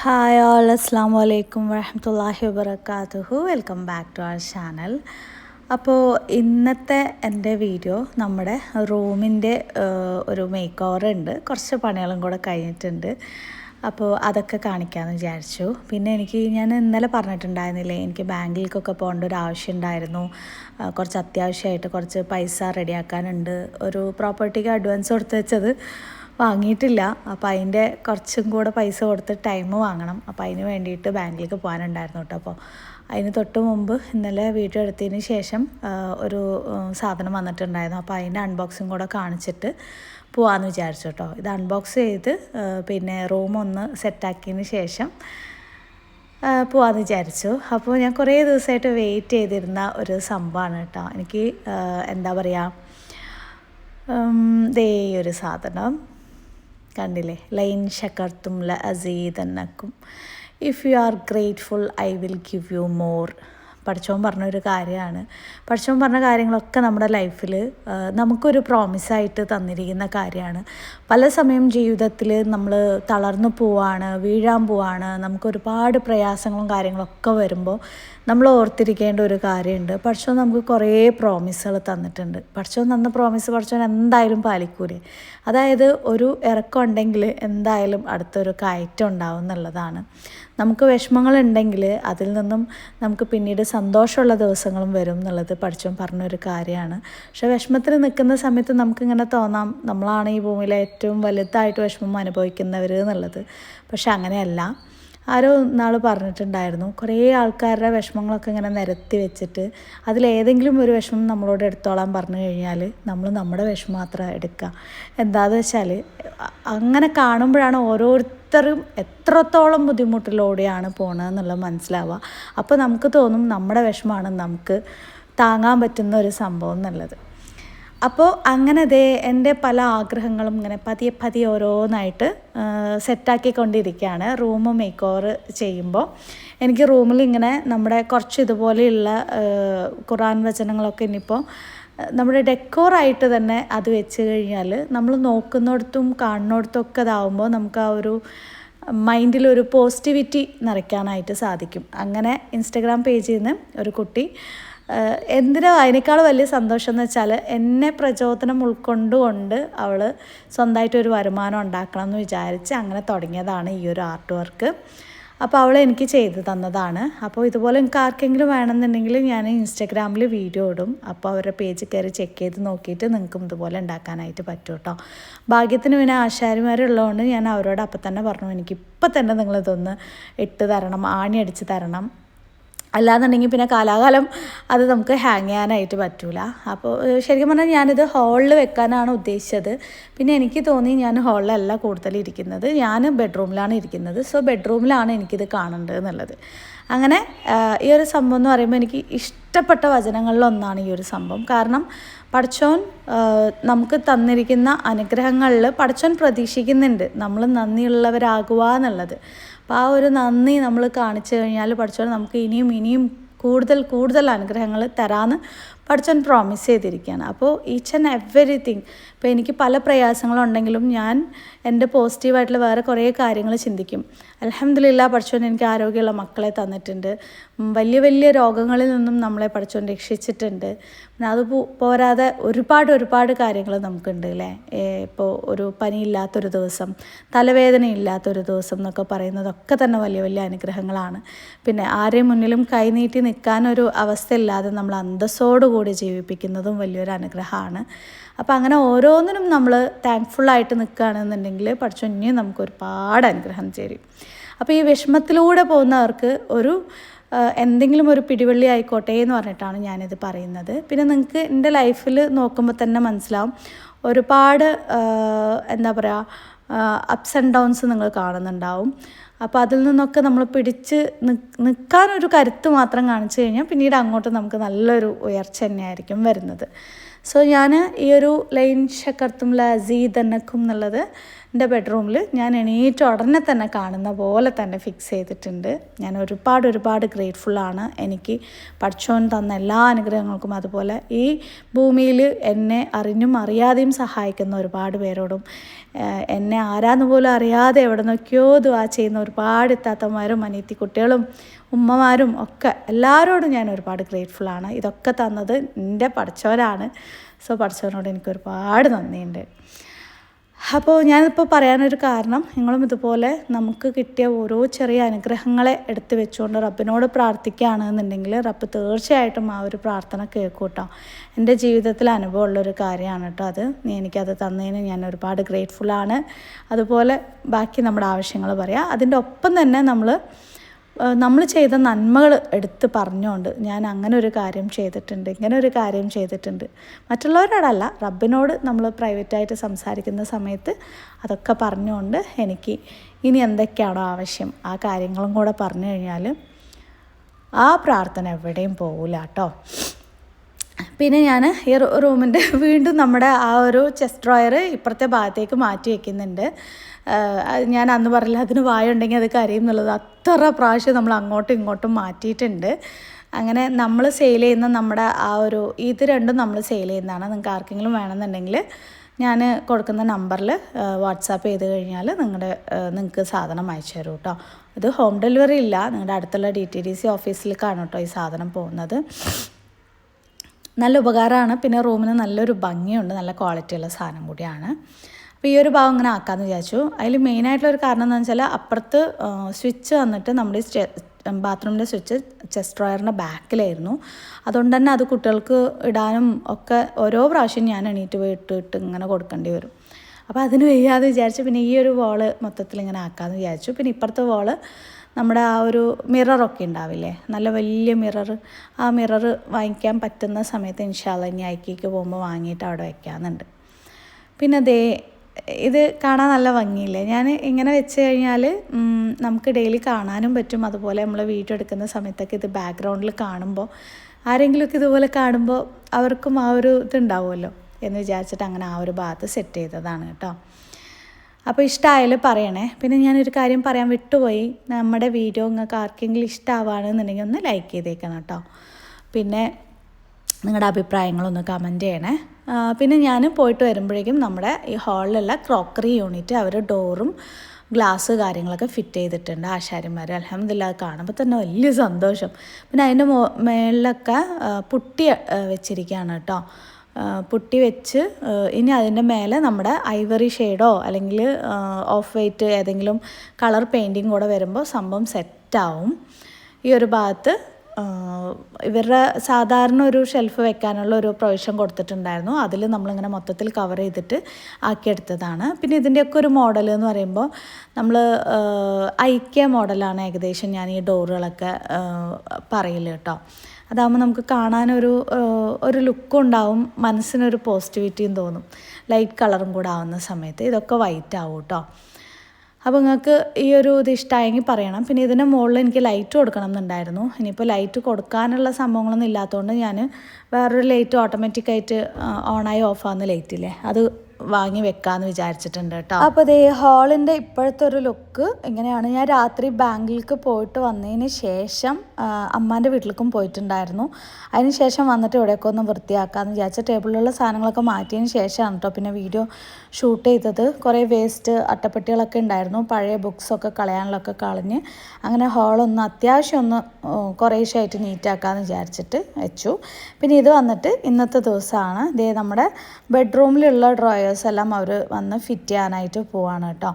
Hi all അസ്സാം വലൈക്കും വരഹമത്തല്ലാഹി വബർക്കാത്തുഹു welcome back to our channel അപ്പോൾ ഇന്നത്തെ എന്റെ വീഡിയോ നമ്മുടെ റൂമിന്റെ ഒരു മേക്ക് ഓവർ ഉണ്ട്. കുറച്ച് പണികളും കൂടെ കഴിഞ്ഞിട്ടുണ്ട്. അപ്പോൾ അതൊക്കെ കാണിക്കാമെന്ന് വിചാരിച്ചു. പിന്നെ എനിക്ക് ഞാൻ ഇന്നലെ പറഞ്ഞിട്ടുണ്ടായിരുന്നില്ലേ എനിക്ക് ബാങ്കിലേക്കൊക്കെ പോകേണ്ട ഒരു ആവശ്യം ഉണ്ടായിരുന്നു. കുറച്ച് അത്യാവശ്യമായിട്ട് കുറച്ച് പൈസ റെഡിയാക്കാനുണ്ട് ഒരു പ്രോപ്പർട്ടിക്ക് അഡ്വാൻസ് കൊടുത്ത് വെച്ചത് വാങ്ങിയിട്ടില്ല. അപ്പോൾ അതിന്റെ കുറച്ചും കൂടെ പൈസ കൊടുത്ത് ടൈം വാങ്ങണം. അപ്പോൾ അതിന് വേണ്ടിയിട്ട് ബാങ്കിലേക്ക് പോകാനുണ്ടായിരുന്നു കേട്ടോ അപ്പോൾ അതിന് തൊട്ട് മുമ്പ് ഇന്നലെ വീഡിയോ ശേഷം ഒരു സാധനം വന്നിട്ടുണ്ടായിരുന്നു. അപ്പോൾ അതിന്റെ അൺബോക്സിങ് കൂടെ കാണിച്ചിട്ട് പോകാമെന്ന് വിചാരിച്ചു കേട്ടോ ഇത് അൺബോക്സ് ചെയ്ത് പിന്നെ റൂം ഒന്ന് സെറ്റാക്കിയതിന് ശേഷം പോവാന്ന് വിചാരിച്ചു. അപ്പോൾ ഞാൻ കുറേ ദിവസമായിട്ട് വെയിറ്റ് ചെയ്തിരുന്ന ഒരു സംഭവമാണ് കേട്ടോ എനിക്ക് എന്താ പറയുക ദേ ഒരു സാധനം. കണ്ടില്ലേ ലൈൻ ഷക്കർത്തും ല അസീതന്നക്കും if you are grateful I will give you more പഠിച്ചോൻ പറഞ്ഞൊരു കാര്യമാണ്. പഠിച്ചോൻ പറഞ്ഞ കാര്യങ്ങളൊക്കെ നമ്മുടെ ലൈഫിൽ നമുക്കൊരു പ്രോമിസായിട്ട് തന്നിരിക്കുന്ന കാര്യമാണ്. പല സമയം ജീവിതത്തിൽ നമ്മൾ തളർന്നു പോവാണ് വീഴാൻ പോവാണ്. നമുക്കൊരുപാട് പ്രയാസങ്ങളും കാര്യങ്ങളൊക്കെ വരുമ്പോൾ നമ്മൾ ഓർത്തിരിക്കേണ്ട ഒരു കാര്യമുണ്ട്. പഠിച്ചോൻ നമുക്ക് കുറേ പ്രോമിസുകൾ തന്നിട്ടുണ്ട്. പഠിച്ചോൻ തന്ന പ്രോമിസ് പഠിച്ചോൻ എന്തായാലും പാലിക്കൂലേ? അതായത് ഒരു ഇറക്കം ഉണ്ടെങ്കിൽ എന്തായാലും അടുത്തൊരു കയറ്റം ഉണ്ടാവും എന്നുള്ളതാണ്. നമുക്ക് വിഷമങ്ങളുണ്ടെങ്കിൽ അതിൽ നിന്നും നമുക്ക് പിന്നീട് സന്തോഷമുള്ള ദിവസങ്ങളും വരും എന്നുള്ളത് പഠിച്ചും പറഞ്ഞൊരു കാര്യമാണ്. പക്ഷെ വിഷമത്തിൽ നിൽക്കുന്ന സമയത്ത് നമുക്കിങ്ങനെ തോന്നാം നമ്മളാണ് ഈ ഭൂമിയിലെ ഏറ്റവും വലുതായിട്ട് വിഷമം അനുഭവിക്കുന്നവർ എന്നുള്ളത്. പക്ഷെ അങ്ങനെയല്ല. ആരോ നാൾ പറഞ്ഞിട്ടുണ്ടായിരുന്നു. കുറേ ആൾക്കാരുടെ വിഷമങ്ങളൊക്കെ ഇങ്ങനെ നിരത്തി വെച്ചിട്ട് അതിലേതെങ്കിലും ഒരു വിഷമം നമ്മളോട് എടുത്തോളാൻ പറഞ്ഞു കഴിഞ്ഞാൽ നമ്മൾ നമ്മുടെ വിഷമം മാത്രം എടുക്കുക എന്താണെന്ന് വെച്ചാൽ അങ്ങനെ കാണുമ്പോഴാണ് ഓരോരുത്തരും എത്രത്തോളം ബുദ്ധിമുട്ടിലൂടെയാണ് പോണതെന്നുള്ളത് മനസ്സിലാവുക. അപ്പോൾ നമുക്ക് തോന്നും നമ്മുടെ വിഷമമാണ് നമുക്ക് താങ്ങാൻ പറ്റുന്ന ഒരു സംഭവം എന്നുള്ളത്. അപ്പോൾ അങ്ങനെ ദേ എന്റെ പല ആഗ്രഹങ്ങളും ഇങ്ങനെ പതിയെ പതിയെ ഓരോന്നായിട്ട് സെറ്റാക്കിക്കൊണ്ടിരിക്കുകയാണ് റൂം മേക്ക് ഓവർ ചെയ്യുമ്പോൾ എനിക്ക് റൂമിൽ ഇങ്ങനെ നമ്മുടെ കുറച്ച് ഇതുപോലെയുള്ള ഖുറാൻ വചനങ്ങളൊക്കെ ഇനിയിപ്പോൾ നമ്മുടെ ഡെക്കോറായിട്ട് തന്നെ അത് വെച്ച് കഴിഞ്ഞാൽ നമ്മൾ നോക്കുന്നിടത്തും കാണുന്നിടത്തും ഒക്കെ ഇതാവുമ്പോൾ നമുക്ക് ആ ഒരു മൈൻഡിലൊരു പോസിറ്റിവിറ്റി നിറയ്ക്കാനായിട്ട് സാധിക്കും. അങ്ങനെ ഇൻസ്റ്റഗ്രാം പേജിൽ നിന്ന് ഒരു കുട്ടി എന്തിനോ അതിനേക്കാൾ വലിയ സന്തോഷം എന്ന് വെച്ചാൽ എന്നെ പ്രചോദനം ഉൾക്കൊണ്ടുകൊണ്ട് അവൾ സ്വന്തമായിട്ട് ഒരു വരുമാനം ഉണ്ടാക്കണം എന്ന് വിചാരിച്ച് അങ്ങനെ തുടങ്ങിയതാണ് ഈ ഒരു ആർട്ട് വർക്ക് അപ്പോൾ അവൾ എനിക്ക് ചെയ്തു തന്നതാണ്. അപ്പോൾ ഇതുപോലെ എനിക്ക് ആർക്കെങ്കിലും വേണമെന്നുണ്ടെങ്കിൽ ഞാൻ ഇൻസ്റ്റഗ്രാമിൽ വീഡിയോ ഇടും. അപ്പോൾ അവരുടെ പേജ് കയറി ചെക്ക് ചെയ്ത് നോക്കിയിട്ട് നിങ്ങൾക്കും ഇതുപോലെ ഉണ്ടാക്കാനായിട്ട് പറ്റും കേട്ടോ. ഭാഗ്യത്തിന് പിന്നെ ആശാരിമാരുള്ളതുകൊണ്ട് ഞാൻ അവരോട് അപ്പം തന്നെ പറഞ്ഞു എനിക്ക് ഇപ്പം തന്നെ നിങ്ങളിതൊന്ന് ഇട്ട് തരണം ആണി അടിച്ച് തരണം. അല്ലാന്നുണ്ടെങ്കിൽ പിന്നെ കാലാകാലം അത് നമുക്ക് ഹാങ് ചെയ്യാനായിട്ട് പറ്റൂല. അപ്പോൾ ശരിക്കും പറഞ്ഞാൽ ഞാനിത് ഹാളിൽ വെക്കാനാണ് ഉദ്ദേശിച്ചത്. പിന്നെ എനിക്ക് തോന്നി ഞാൻ ഹാളിലല്ല കൂടുതൽ ഇരിക്കുന്നത്. ഞാൻ ബെഡ്റൂമിലാണ് ഇരിക്കുന്നത്. സോ ബെഡ്റൂമിലാണ് എനിക്കിത് കാണേണ്ടത് എന്നുള്ളത്. അങ്ങനെ ഈ ഒരു സംഭവം എന്ന് പറയുമ്പോൾ എനിക്ക് ഇഷ്ടപ്പെട്ട വചനങ്ങളിലൊന്നാണ് ഈ ഒരു സംഭവം. കാരണം പടച്ചോൻ നമുക്ക് തന്നിരിക്കുന്ന അനുഗ്രഹങ്ങളിൽ പടച്ചോൻ പ്രതീക്ഷിക്കുന്നുണ്ട്. നമ്മൾ നന്ദിയുള്ളവരാകുക എന്നുള്ളത് അപ്പോൾ ആ ഒരു നന്ദി നമ്മൾ കാണിച്ചു കഴിഞ്ഞാൽ പഠിച്ചോളാം നമുക്ക് ഇനിയും ഇനിയും കൂടുതൽ കൂടുതൽ അനുഗ്രഹങ്ങൾ തരാമെന്ന് പഠിച്ചോൻ പ്രോമിസ് ചെയ്തിരിക്കുകയാണ്. അപ്പോൾ ഈച്ച് ആൻഡ് എവറിത്തിങ് ഇപ്പോൾ എനിക്ക് പല പ്രയാസങ്ങളുണ്ടെങ്കിലും ഞാൻ എന്റെ പോസിറ്റീവായിട്ടുള്ള വേറെ കുറേ കാര്യങ്ങൾ ചിന്തിക്കും. അലഹമില്ല പഠിച്ചോൻ എനിക്ക് ആരോഗ്യമുള്ള മക്കളെ തന്നിട്ടുണ്ട്. വലിയ വലിയ രോഗങ്ങളിൽ നിന്നും നമ്മളെ പഠിച്ചോൻ രക്ഷിച്ചിട്ടുണ്ട്. പിന്നെ അത് പോരാതെ ഒരുപാട് ഒരുപാട് കാര്യങ്ങൾ നമുക്കുണ്ട് അല്ലേ? ഇപ്പോൾ ഒരു പനിയില്ലാത്തൊരു ദിവസം തലവേദന ഇല്ലാത്തൊരു ദിവസം എന്നൊക്കെ പറയുന്നതൊക്കെ തന്നെ വലിയ വലിയ അനുഗ്രഹങ്ങളാണ്. പിന്നെ ആരെയും മുന്നിലും കൈനീട്ടി നിൽക്കാനൊരു അവസ്ഥയില്ലാതെ നമ്മൾ അന്തസ്സോടുകൂടി ജീവിപ്പിക്കുന്നതും വലിയൊരു അനുഗ്രഹമാണ്. അപ്പോൾ അങ്ങനെ ഓരോന്നിനും നമ്മൾ താങ്ക്ഫുള്ളായിട്ട് നിൽക്കുകയാണെന്നുണ്ടെങ്കിൽ പഠിച്ചു ഇനിയും നമുക്ക് ഒരുപാട് അനുഗ്രഹം ചേരും. അപ്പോൾ ഈ വിഷമത്തിലൂടെ പോകുന്നവർക്ക് ഒരു എന്തെങ്കിലും ഒരു പിടിവള്ളി ആയിക്കോട്ടെ എന്ന് പറഞ്ഞിട്ടാണ് ഞാനിത് പറയുന്നത്. പിന്നെ നിങ്ങൾക്ക് എന്റെ ലൈഫിൽ നോക്കുമ്പോൾ തന്നെ മനസ്സിലാവും. ഒരുപാട് എന്താ പറയുക അപ്സ് ആൻഡ് ഡൗൺസ് നിങ്ങൾ കാണുന്നുണ്ടാവും. അപ്പോൾ അതിൽ നിന്നൊക്കെ നമ്മൾ പിടിച്ച് നിൽക്കാനൊരു കരുത്ത് മാത്രം കാണിച്ചു കഴിഞ്ഞാൽ പിന്നീട് അങ്ങോട്ട് നമുക്ക് നല്ലൊരു ഉയർച്ച തന്നെയായിരിക്കും വരുന്നത്. സോ ഞാൻ ഈ ഒരു ലൈൻ ഷക്കർത്തും ലസീ തന്നക്കും എന്നുള്ളത് എന്റെ ബെഡ്റൂമിൽ ഞാൻ എണീറ്റ ഉടനെ തന്നെ കാണുന്ന പോലെ തന്നെ ഫിക്സ് ചെയ്തിട്ടുണ്ട്. ഞാൻ ഒരുപാട് ഒരുപാട് ഗ്രേറ്റ്ഫുള്ളാണ് എനിക്ക് പഠിച്ചോൻ തന്ന എല്ലാ അനുഗ്രഹങ്ങൾക്കും അതുപോലെ ഈ ഭൂമിയിൽ എന്നെ അറിഞ്ഞും അറിയാതെയും സഹായിക്കുന്ന ഒരുപാട് പേരോടും എന്നെ ആരാന്ന് പോലും അറിയാതെ എവിടെ നിന്നൊക്കെയോ ദുവാ ചെയ്യുന്ന ഒരുപാട് ഇത്താത്തമാരും അനിയത്തി കുട്ടികളും ഉമ്മമാരും ഒക്കെ എല്ലാവരോടും ഞാൻ ഒരുപാട് ഗ്രേറ്റ്ഫുൾ ആണ്. ഇതൊക്കെ തന്നത് എന്റെ പഠിച്ചവരാണ്. സോ പഠിച്ചവനോട് എനിക്ക് ഒരുപാട് നന്ദിയുണ്ട്. അപ്പോൾ ഞാനിപ്പോൾ പറയാനൊരു കാരണം നിങ്ങളും ഇതുപോലെ നമുക്ക് കിട്ടിയ ഓരോ ചെറിയ അനുഗ്രഹങ്ങളെ എടുത്തു വെച്ചുകൊണ്ട് റബ്ബിനോട് പ്രാർത്ഥിക്കുകയാണെന്നുണ്ടെങ്കിൽ റബ്ബ് തീർച്ചയായിട്ടും ആ ഒരു പ്രാർത്ഥന കേൾക്കും കേട്ടോ എന്റെ ജീവിതത്തിൽ അനുഭവമുള്ളൊരു കാര്യമാണ് കേട്ടോ അത്. എനിക്കത് തന്നതിന് ഞാൻ ഒരുപാട് ഗ്രേറ്റ്ഫുള്ളാണ് അതുപോലെ ബാക്കി നമ്മുടെ ആവശ്യങ്ങൾ പറയാം. അതിന്റെ ഒപ്പം തന്നെ നമ്മൾ നമ്മൾ ചെയ്ത നന്മകൾ എടുത്ത് പറഞ്ഞുകൊണ്ട് ഞാൻ അങ്ങനെ ഒരു കാര്യം ചെയ്തിട്ടുണ്ട് ഇങ്ങനെ ഒരു കാര്യം ചെയ്തിട്ടുണ്ട്. മറ്റുള്ളവരോടല്ല റബ്ബിനോട് നമ്മൾ പ്രൈവറ്റായിട്ട് സംസാരിക്കുന്ന സമയത്ത് അതൊക്കെ പറഞ്ഞുകൊണ്ട് എനിക്ക് ഇനി എന്തൊക്കെയാണോ ആവശ്യം ആ കാര്യങ്ങളും കൂടെ പറഞ്ഞു കഴിഞ്ഞാൽ ആ പ്രാർത്ഥന എവിടെയും പോകില്ല കേട്ടോ. പിന്നെ ഞാൻ ഈ റൂമിന്റെ വീണ്ടും നമ്മുടെ ആ ഒരു ചെസ്റ്റ് ഡ്രോയർ ഇപ്പുറത്തെ ഭാഗത്തേക്ക് മാറ്റി അത് ഞാൻ അന്ന് പറഞ്ഞില്ല അതിന് വായുണ്ടെങ്കിൽ അത് കരയും എന്നുള്ളത്. അത്ര പ്രാവശ്യം നമ്മൾ അങ്ങോട്ടും ഇങ്ങോട്ടും മാറ്റിയിട്ടുണ്ട്. അങ്ങനെ നമ്മൾ സെയിൽ ചെയ്യുന്ന നമ്മുടെ ആ ഒരു ഇത് രണ്ടും നമ്മൾ സെയിൽ ചെയ്യുന്നതാണ്. നിങ്ങൾക്ക് ആർക്കെങ്കിലും വേണമെന്നുണ്ടെങ്കിൽ ഞാൻ കൊടുക്കുന്ന നമ്പറിൽ വാട്സാപ്പ് ചെയ്ത് കഴിഞ്ഞാൽ നിങ്ങളുടെ നിങ്ങൾക്ക് സാധനം അയച്ചു തരും കേട്ടോ. ഇത് ഹോം ഡെലിവറി ഇല്ല. നിങ്ങളുടെ അടുത്തുള്ള ഡി ടി ഡി സി ഓഫീസിലേക്കാണ് കേട്ടോ ഈ സാധനം പോകുന്നത്. നല്ല ഉപകാരമാണ്. പിന്നെ റൂമിന് നല്ലൊരു ഭംഗിയുണ്ട്. നല്ല ക്വാളിറ്റിയുള്ള സാധനം കൂടിയാണ്. അപ്പോൾ ഈ ഒരു ഭാഗം അങ്ങനെ ആക്കാമെന്ന് വിചാരിച്ചു. അതിൽ മെയിനായിട്ടുള്ള ഒരു കാരണം എന്താണെന്ന് വെച്ചാൽ അപ്പുറത്ത് സ്വിച്ച് വന്നിട്ട് നമ്മുടെ ബാത്റൂമിന്റെ സ്വിച്ച് ചെസ്റ്റ് ഡ്രോയറിന്റെ ബാക്കിലായിരുന്നു അതുകൊണ്ട് തന്നെ അത് കുട്ടികൾക്ക് ഇടാനും ഒക്കെ ഓരോ പ്രാവശ്യം ഞാൻ എണീറ്റ് പോയി ഇട്ട് ഇട്ട് ഇങ്ങനെ കൊടുക്കേണ്ടി വരും. അപ്പോൾ അതിന് വയ്യാതെ വിചാരിച്ചു പിന്നെ ഈ ഒരു വോൾ മൊത്തത്തിൽ ഇങ്ങനെ ആക്കാമെന്ന് വിചാരിച്ചു. പിന്നെ ഇപ്പുറത്തെ വോൾ നമ്മുടെ ആ ഒരു മിററൊക്കെ ഉണ്ടാവില്ലേ? നല്ല വലിയ മിറർ ആ മിറർ വാങ്ങിക്കാൻ പറ്റുന്ന സമയത്ത് ഇൻഷാല്ല ഇനി ഐക്കിക്ക് പോകുമ്പോൾ വാങ്ങിയിട്ട് അവിടെ വയ്ക്കാമെന്നുണ്ട് പിന്നെ ദേ ഇത് കാണാൻ നല്ല ഭംഗിയില്ലേ? ഞാൻ ഇങ്ങനെ വെച്ച് കഴിഞ്ഞാൽ നമുക്ക് ഡെയിലി കാണാനും പറ്റും. അതുപോലെ നമ്മൾ വീഡിയോ എടുക്കുന്ന സമയത്തൊക്കെ ഇത് ബാക്ക്ഗ്രൗണ്ടിൽ കാണുമ്പോൾ ആരെങ്കിലുമൊക്കെ ഇതുപോലെ കാണുമ്പോൾ അവർക്കും ആ ഒരു ഇതുണ്ടാവുമല്ലോ എന്ന് വിചാരിച്ചിട്ട് അങ്ങനെ ആ ഒരു ഭാഗത്ത് സെറ്റ് ചെയ്തതാണ് കേട്ടോ. അപ്പോൾ ഇഷ്ടമായാലും പറയണേ. പിന്നെ ഞാനൊരു കാര്യം പറയാൻ വിട്ടുപോയി. നമ്മുടെ വീഡിയോ നിങ്ങൾക്ക് ആർക്കെങ്കിലും ഇഷ്ടമാവുകയാണെന്നുണ്ടെങ്കിൽ ഒന്ന് ലൈക്ക് ചെയ്തേക്കണം കേട്ടോ. പിന്നെ നിങ്ങളുടെ അഭിപ്രായങ്ങളൊന്ന് കമന്റ് ചെയ്യണേ. പിന്നെ ഞാൻ പോയിട്ട് വരുമ്പോഴേക്കും നമ്മുടെ ഈ ഹാളിലുള്ള ക്രോക്കറി യൂണിറ്റ് അവർ ഡോറും ഗ്ലാസ് കാര്യങ്ങളൊക്കെ ഫിറ്റ് ചെയ്തിട്ടുണ്ട് ആശാരിമാർ അലഹമ്മദില്ല കാണുമ്പോൾ തന്നെ വലിയ സന്തോഷം. പിന്നെ അതിന്റെ മോ മേളിലൊക്കെ പുട്ടി വെച്ചിരിക്കുകയാണ് കേട്ടോ. പുട്ടി വെച്ച് ഇനി അതിന്റെ മേലെ നമ്മുടെ ഐവറി ഷെയ്ഡോ അല്ലെങ്കിൽ ഓഫ് വൈറ്റ് ഏതെങ്കിലും കളർ പെയിന്റിങ് കൂടെ വരുമ്പോൾ സംഭവം സെറ്റാവും. ഈ ഒരു ഭാഗത്ത് ഇവരുടെ സാധാരണ ഒരു ഷെൽഫ് വെക്കാനുള്ള ഒരു പ്രൊവിഷൻ കൊടുത്തിട്ടുണ്ടായിരുന്നു. അതിൽ നമ്മളിങ്ങനെ മൊത്തത്തിൽ കവർ ചെയ്തിട്ട് ആക്കിയെടുത്തതാണ്. പിന്നെ ഇതിന്റെയൊക്കെ ഒരു മോഡൽ എന്ന് പറയുമ്പോൾ നമ്മൾ ഐക്യ മോഡലാണ് ഏകദേശം ഞാൻ ഈ ഡോറുകളൊക്കെ പറയില്ല കേട്ടോ. അതാകുമ്പോൾ നമുക്ക് കാണാനൊരു ഒരു ലുക്കും ഉണ്ടാവും മനസ്സിനൊരു പോസിറ്റിവിറ്റിയും തോന്നും. ലൈറ്റ് കളറും കൂടെ ആവുന്ന സമയത്ത്. ഇതൊക്കെ വൈറ്റ് ആവും കേട്ടോ. അപ്പോൾ നിങ്ങൾക്ക് ഈ ഒരു ഇത് ഇഷ്ടമായെങ്കിൽ പറയണം. പിന്നെ ഇതിന്റെ മുകളിൽ എനിക്ക് ലൈറ്റ് കൊടുക്കണം എന്നുണ്ടായിരുന്നു. ഇനിയിപ്പോൾ ലൈറ്റ് കൊടുക്കാനുള്ള സംഭവങ്ങളൊന്നും ഇല്ലാത്തതുകൊണ്ട് ഞാൻ വേറൊരു ലൈറ്റ് ഓട്ടോമാറ്റിക്കായിട്ട് ഓണായി ഓഫാകുന്ന ലൈറ്റില്ലേ അത് വാങ്ങി വെക്കാന്ന് വിചാരിച്ചിട്ടുണ്ട് കേട്ടോ. അപ്പോൾ ദേ ഹാളിന്റെ ഇപ്പോഴത്തെ ഒരു ലുക്ക് എങ്ങനെയാണ്? ഞാൻ രാത്രി ബാങ്കിലേക്ക് പോയിട്ട് വന്നതിന് ശേഷം അമ്മാന്റെ വീട്ടിലേക്കും പോയിട്ടുണ്ടായിരുന്നു. അതിന് ശേഷം വന്നിട്ട് ഇവിടെയൊക്കെ ഒന്ന് വൃത്തിയാക്കാമെന്ന് വിചാരിച്ച ടേബിളിലുള്ള സാധനങ്ങളൊക്കെ മാറ്റിയതിന് ശേഷമാണ് കേട്ടോ പിന്നെ വീഡിയോ ഷൂട്ട് ചെയ്തത്. കുറേ വേസ്റ്റ് അട്ടപ്പെട്ടികളൊക്കെ ഉണ്ടായിരുന്നു. പഴയ ബുക്സൊക്കെ കളയാനുള്ളൊക്കെ കളഞ്ഞ് അങ്ങനെ ഹാളൊന്ന് അത്യാവശ്യം ഒന്ന് കുറേശ്ശായിട്ട് നീറ്റാക്കാമെന്ന് വിചാരിച്ചിട്ട് വെച്ചു. പിന്നെ ഇത് വന്നിട്ട് ഇന്നത്തെ ദിവസമാണ്. ഇതേ നമ്മുടെ ബെഡ്റൂമിലുള്ള ഡ്രോയേഴ്സ് എല്ലാം അവർ വന്ന് ഫിറ്റ് ചെയ്യാനായിട്ട് പോവാണ് കേട്ടോ.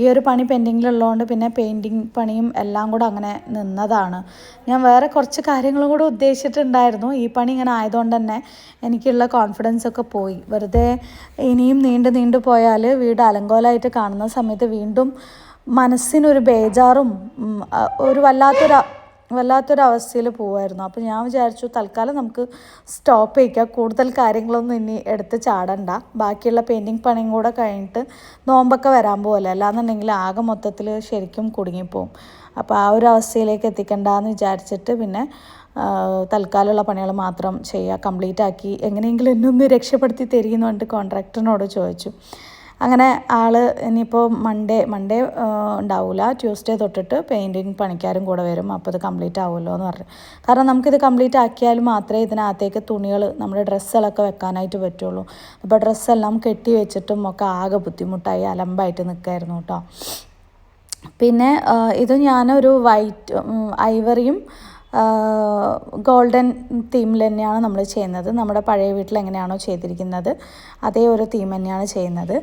ഈ ഒരു പണി പെൻഡിങ്ങിലുള്ളതുകൊണ്ട് പിന്നെ പെയിന്റിങ് പണിയും എല്ലാം കൂടെ അങ്ങനെ നിന്നതാണ്. ഞാൻ വേറെ കുറച്ച് കാര്യങ്ങളും കൂടെ ഉദ്ദേശിച്ചിട്ടുണ്ടായിരുന്നു. ഈ പണി ഇങ്ങനെ ആയതുകൊണ്ട് തന്നെ എനിക്കുള്ള കോൺഫിഡൻസ് ഒക്കെ പോയി. വെറുതെ ഇനിയും നീണ്ടു നീണ്ടു പോയാൽ വീട് അലങ്കോലമായിട്ട് കാണുന്ന സമയത്ത് വീണ്ടും മനസ്സിനൊരു ബേജാറും ഒരു വല്ലാത്തൊരു വല്ലാത്തൊരവസ്ഥയിൽ പോവായിരുന്നു. അപ്പോൾ ഞാൻ വിചാരിച്ചു തൽക്കാലം നമുക്ക് സ്റ്റോപ്പ് ചെയ്യിക്കാം. കൂടുതൽ കാര്യങ്ങളൊന്നും ഇനി എടുത്ത് ചാടണ്ട. ബാക്കിയുള്ള പെയിന്റിങ് പണിയും കൂടെ കഴിഞ്ഞിട്ട് നോമ്പൊക്കെ വരാൻ പോലെ അല്ലാന്നുണ്ടെങ്കിൽ ആകെ മൊത്തത്തിൽ ശരിക്കും കുടുങ്ങിപ്പോവും. അപ്പോൾ ആ ഒരു അവസ്ഥയിലേക്ക് എത്തിക്കണ്ടെന്ന് വിചാരിച്ചിട്ട് പിന്നെ തൽക്കാലമുള്ള പണികൾ മാത്രം ചെയ്യുക. കംപ്ലീറ്റ് ആക്കി എങ്ങനെയെങ്കിലും എന്നൊന്ന് രക്ഷപ്പെടുത്തി തരികയെന്ന് പറഞ്ഞിട്ട് കോൺട്രാക്ടറിനോട് ചോദിച്ചു. അങ്ങനെ ആൾ ഇനിയിപ്പോൾ മൺഡേ മൺഡേ ഉണ്ടാവില്ല ട്യൂസ്ഡേ തൊട്ടിട്ട് പെയിന്റിങ് പണിക്കാരും കൂടെ വരും. അപ്പോൾ ഇത് കംപ്ലീറ്റ് ആവുമല്ലോ എന്ന് പറഞ്ഞു. കാരണം നമുക്കിത് കംപ്ലീറ്റ് ആക്കിയാൽ മാത്രമേ ഇതിനകത്തേക്ക് തുണികൾ നമ്മുടെ ഡ്രസ്സുകളൊക്കെ വെക്കാനായിട്ട് പറ്റുള്ളൂ. അപ്പോൾ ഡ്രസ്സെല്ലാം കെട്ടി വെച്ചിട്ടും ഒക്കെ ആകെ ബുദ്ധിമുട്ടായി അലമ്പായിട്ട് നിൽക്കായിരുന്നു കേട്ടോ പിന്നെ ഇത് ഞാനൊരു വൈറ്റ് ഐവറിയും ഗോൾഡൻ തീമിൽ തന്നെയാണ് നമ്മൾ ചെയ്യുന്നത്. നമ്മുടെ പഴയ വീട്ടിൽ എങ്ങനെയാണോ ചെയ്തിരിക്കുന്നത് അതേ ഒരു തീം തന്നെയാണ് ചെയ്യുന്നത്.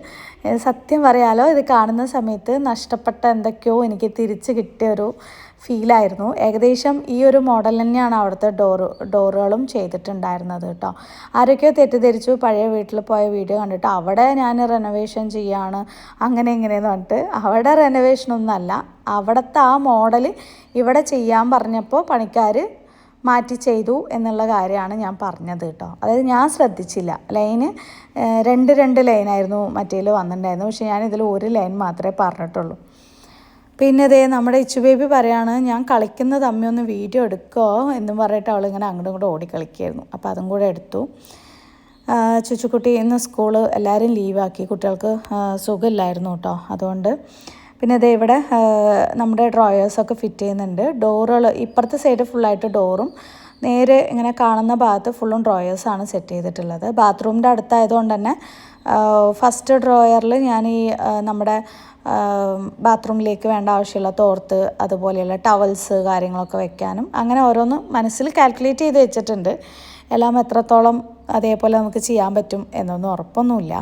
സത്യം പറയാലോ ഇത് കാണുന്ന സമയത്ത് നഷ്ടപ്പെട്ട എന്തൊക്കെയോ എനിക്ക് തിരിച്ച് കിട്ടിയ ഒരു ഫീലായിരുന്നു. ഏകദേശം ഈ ഒരു മോഡൽ തന്നെയാണ് അവിടുത്തെ ഡോറ് ഡോറുകളും ചെയ്തിട്ടുണ്ടായിരുന്നത് കേട്ടോ. ആരൊക്കെയോ തെറ്റിദ്ധരിച്ചു പഴയ വീട്ടിൽ പോയ വീഡിയോ കണ്ടിട്ട് അവിടെ ഞാൻ റെനോവേഷൻ ചെയ്യാണ് അങ്ങനെ ഇങ്ങനെയെന്ന് പറഞ്ഞിട്ട് അവിടെ റെനോവേഷൻ ഒന്നല്ല അവിടുത്തെ ആ മോഡൽ ഇവിടെ ചെയ്യാൻ പറഞ്ഞപ്പോൾ പണിക്കാർ മാറ്റി ചെയ്തു എന്നുള്ള കാര്യമാണ് ഞാൻ പറഞ്ഞത് കേട്ടോ. അതായത് ഞാൻ ശ്രദ്ധിച്ചില്ല. ലൈന് രണ്ട് രണ്ട് ലൈനായിരുന്നു മറ്റേൽ വന്നിട്ടുണ്ടായിരുന്നു പക്ഷേ ഞാൻ ഇതിൽ ഒരു ലൈൻ മാത്രമേ പറഞ്ഞിട്ടുള്ളൂ. പിന്നെ ദേ നമ്മുടെ ഇച്ചു ബേബി പറയാണ് ഞാൻ കളിക്കുന്ന തമ്മി ഒന്ന് വീഡിയോ എടുക്കുമോ എന്നും പറഞ്ഞിട്ട് അവളിങ്ങനെ അങ്ങോട്ടും ഇങ്ങോട്ടും ഓടിക്കളിക്കായിരുന്നു അപ്പോൾ അതും കൂടെ എടുത്തു. ചുച്ചുക്കുട്ടി ഇന്ന് സ്കൂൾ എല്ലാവരും ലീവാക്കി കുട്ടികൾക്ക് സുഖമില്ലായിരുന്നു കേട്ടോ അതുകൊണ്ട്. പിന്നെ ദേ ഇവിടെ നമ്മുടെ ഡ്രോയേഴ്സൊക്കെ ഫിറ്റ് ചെയ്യുന്നുണ്ട്. ഡോറുകൾ ഇപ്പുറത്തെ സൈഡ് ഫുള്ളായിട്ട് ഡോറും നേരെ ഇങ്ങനെ കാണുന്ന ഭാഗത്ത് ഫുള്ളും ഡ്രോയേഴ്സാണ് സെറ്റ് ചെയ്തിട്ടുള്ളത്. ബാത്റൂമിന്റെ അടുത്തായതുകൊണ്ട് തന്നെ ഫസ്റ്റ് ഡ്രോയറിൽ ഞാൻ ഈ നമ്മുടെ ബാത്റൂമിലേക്ക് വേണ്ട ആവശ്യമുള്ള തോർത്ത് അതുപോലെയുള്ള ടവൽസ് കാര്യങ്ങളൊക്കെ വെക്കാനും. അങ്ങനെ ഓരോന്നും മനസ്സിൽ കാൽക്കുലേറ്റ് ചെയ്ത് വെച്ചിട്ടുണ്ട്. എല്ലാം എത്രത്തോളം അതേപോലെ നമുക്ക് ചെയ്യാൻ പറ്റും എന്നൊന്നും ഉറപ്പൊന്നുമില്ല.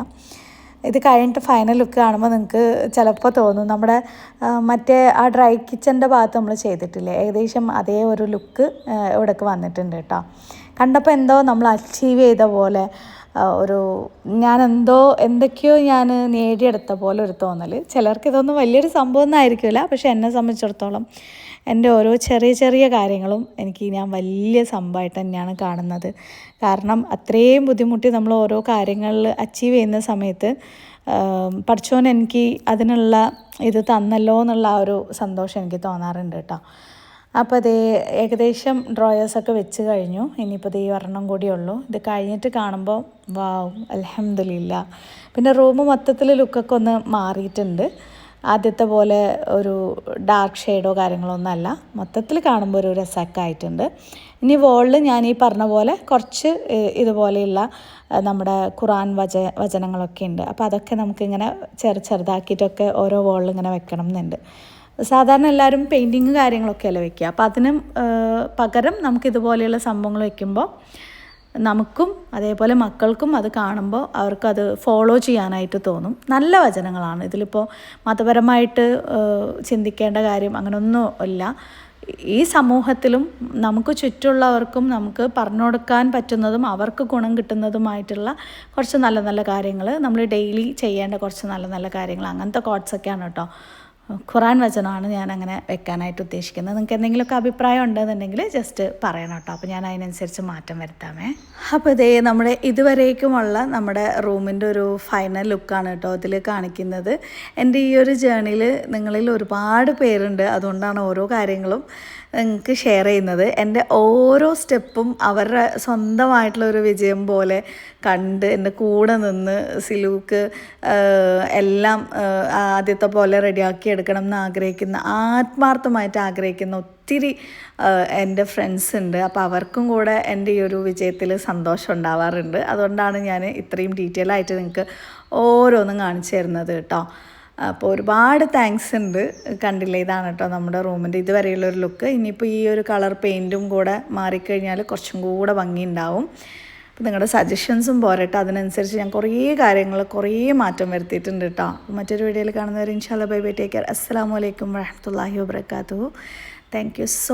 ഇത് കഴിഞ്ഞിട്ട് ഫൈനൽ ലുക്ക് കാണുമ്പോൾ നിങ്ങൾക്ക് ചിലപ്പോൾ തോന്നും. നമ്മുടെ മറ്റേ ആ ഡ്രൈ കിച്ചന്റെ ഭാഗത്ത് നമ്മൾ ചെയ്തിട്ടില്ലേ? ഏകദേശം അതേ ഒരു ലുക്ക് ഇവിടേക്ക് വന്നിട്ടുണ്ട് കേട്ടോ കണ്ടപ്പോൾ എന്തോ നമ്മൾ അച്ചീവ് ചെയ്ത പോലെ ഒരു ഞാൻ എന്തോ എന്തൊക്കെയോ ഞാൻ നേടിയെടുത്ത പോലെ ഒരു തോന്നൽ ചിലർക്ക് ഇതൊന്നും വലിയൊരു സംഭവം ഒന്നും ആയിരിക്കില്ല. പക്ഷെ എന്നെ സംബന്ധിച്ചിടത്തോളം എന്റെ ഓരോ ചെറിയ ചെറിയ കാര്യങ്ങളും എനിക്ക് ഞാൻ വലിയ സംഭവമായിട്ട് തന്നെയാണ് കാണുന്നത്. കാരണം അത്രയും ബുദ്ധിമുട്ടി നമ്മൾ ഓരോ കാര്യങ്ങളിൽ അച്ചീവ് ചെയ്യുന്ന സമയത്ത് പഠിച്ചോൻ എനിക്ക് അതിനുള്ള ഇത് തന്നല്ലോ എന്നുള്ള ആ ഒരു സന്തോഷം എനിക്ക് തോന്നാറുണ്ട് കേട്ടോ. അപ്പോൾ അതേ ഏകദേശം ഡ്രോയേഴ്സൊക്കെ വെച്ച് കഴിഞ്ഞു. ഇനിയിപ്പോൾ ഈ ഒരെണ്ണം കൂടിയുള്ളൂ ഇത് കഴിഞ്ഞിട്ട് കാണുമ്പോൾ വാവ് അലഹമില്ല പിന്നെ റൂം മൊത്തത്തിൽ ലുക്കൊക്കെ ഒന്ന് മാറിയിട്ടുണ്ട്. ആദ്യത്തെ പോലെ ഒരു ഡാർക്ക് ഷെയ്ഡോ കാര്യങ്ങളോ ഒന്നുമല്ല മൊത്തത്തിൽ കാണുമ്പോൾ ഒരു രസമൊക്കെ ആയിട്ടുണ്ട് ഇനി വോളിൽ ഞാൻ ഈ പറഞ്ഞ പോലെ കുറച്ച് ഇതുപോലെയുള്ള നമ്മുടെ ഖുറാൻ വച വചനങ്ങളൊക്കെ ഉണ്ട്. അപ്പോൾ അതൊക്കെ നമുക്കിങ്ങനെ ചെറു ചെറുതാക്കിയിട്ടൊക്കെ ഓരോ വോളിൽ ഇങ്ങനെ വെക്കണം എന്നുണ്ട് സാധാരണ എല്ലാവരും പെയിന്റിങ് കാര്യങ്ങളൊക്കെ അല്ലേ വെക്കുക. അപ്പോൾ അതിന് പകരം നമുക്ക് ഇതുപോലെയുള്ള സംഭവങ്ങൾ വെക്കുമ്പോൾ നമുക്കും അതേപോലെ മക്കൾക്കും അത് കാണുമ്പോൾ അവർക്കത് ഫോളോ ചെയ്യാനായിട്ട് തോന്നും. നല്ല വചനങ്ങളാണ്. ഇതിലിപ്പോൾ മതപരമായിട്ട് ചിന്തിക്കേണ്ട കാര്യം അങ്ങനെയൊന്നും ഇല്ല. ഈ സമൂഹത്തിലും നമുക്ക് ചുറ്റുള്ളവർക്കും നമുക്ക് പറഞ്ഞു കൊടുക്കാൻ പറ്റുന്നതും അവർക്ക് ഗുണം കിട്ടുന്നതുമായിട്ടുള്ള കുറച്ച് നല്ല നല്ല കാര്യങ്ങൾ നമ്മൾ ഡെയിലി ചെയ്യേണ്ട കുറച്ച് നല്ല നല്ല കാര്യങ്ങൾ അങ്ങനത്തെ കോട്ട്സൊക്കെയാണ് കേട്ടോ. ഖുറാൻ വചനമാണ് ഞാൻ അങ്ങനെ വെക്കാനായിട്ട് ഉദ്ദേശിക്കുന്നത്. നിങ്ങൾക്ക് എന്തെങ്കിലുമൊക്കെ അഭിപ്രായം ഉണ്ടെന്നുണ്ടെങ്കിൽ ജസ്റ്റ് പറയണം കേട്ടോ. അപ്പോൾ ഞാൻ അതിനനുസരിച്ച് മാറ്റം വരുത്താമേ. അപ്പോൾ ഇതേ നമ്മുടെ ഇതുവരേക്കുമുള്ള നമ്മുടെ റൂമിന്റെ ഒരു ഫൈനൽ ലുക്കാണ് കേട്ടോ അതിൽ കാണിക്കുന്നത്. എന്റെ ഈ ഒരു ജേണിയിൽ നിങ്ങളിൽ ഒരുപാട് പേരുണ്ട്. അതുകൊണ്ടാണ് ഓരോ കാര്യങ്ങളും നിങ്ങൾക്ക് ഷെയർ ചെയ്യുന്നത്. എന്റെ ഓരോ സ്റ്റെപ്പും അവരുടെ സ്വന്തമായിട്ടുള്ള ഒരു വിജയം പോലെ കണ്ട് എന്റെ കൂടെ നിന്ന് സിലൂക്ക് എല്ലാം ആദ്യത്തെ പോലെ റെഡിയാക്കി എടുക്കണം എന്ന് ആഗ്രഹിക്കുന്ന ആത്മാർത്ഥമായിട്ട് ആഗ്രഹിക്കുന്ന ഒത്തിരി എന്റെ ഫ്രണ്ട്സ് ഉണ്ട്. അപ്പോൾ അവർക്കും കൂടെ എന്റെ ഈ ഒരു വിജയത്തിൽ സന്തോഷം ഉണ്ടാവാറുണ്ട്. അതുകൊണ്ടാണ് ഞാൻ ഇത്രയും ഡീറ്റെയിൽ ആയിട്ട് നിങ്ങൾക്ക് ഓരോന്നും കാണിച്ചു തരുന്നത് കേട്ടോ. അപ്പോൾ ഒരുപാട് താങ്ക്സ് ഉണ്ട്. കണ്ടില്ല? ഇതാണ് കേട്ടോ നമ്മുടെ റൂമിന്റെ ഇതുവരെയുള്ള ഒരു ലുക്ക് ഇനിയിപ്പോൾ ഈ ഒരു കളർ പെയിന്റും കൂടെ മാറിക്കഴിഞ്ഞാൽ കുറച്ചും കൂടെ ഭംഗിയുണ്ടാവും അപ്പോൾ നിങ്ങളുടെ സജഷൻസും പോരട്ടെ അതിനനുസരിച്ച് ഞാൻ കുറേ കാര്യങ്ങൾ കുറേ മാറ്റം വരുത്തിയിട്ടുണ്ട് കേട്ടോ. മറ്റൊരു വീഡിയോയിൽ കാണുന്നവർ ഇൻഷാല്ല ബൈ ബൈ ടേക്ക് കെയർ അസ്സാം വലൈക്കും വരഹമുല്ലാഹി വാബർക്കാത്തു താങ്ക് യു സോ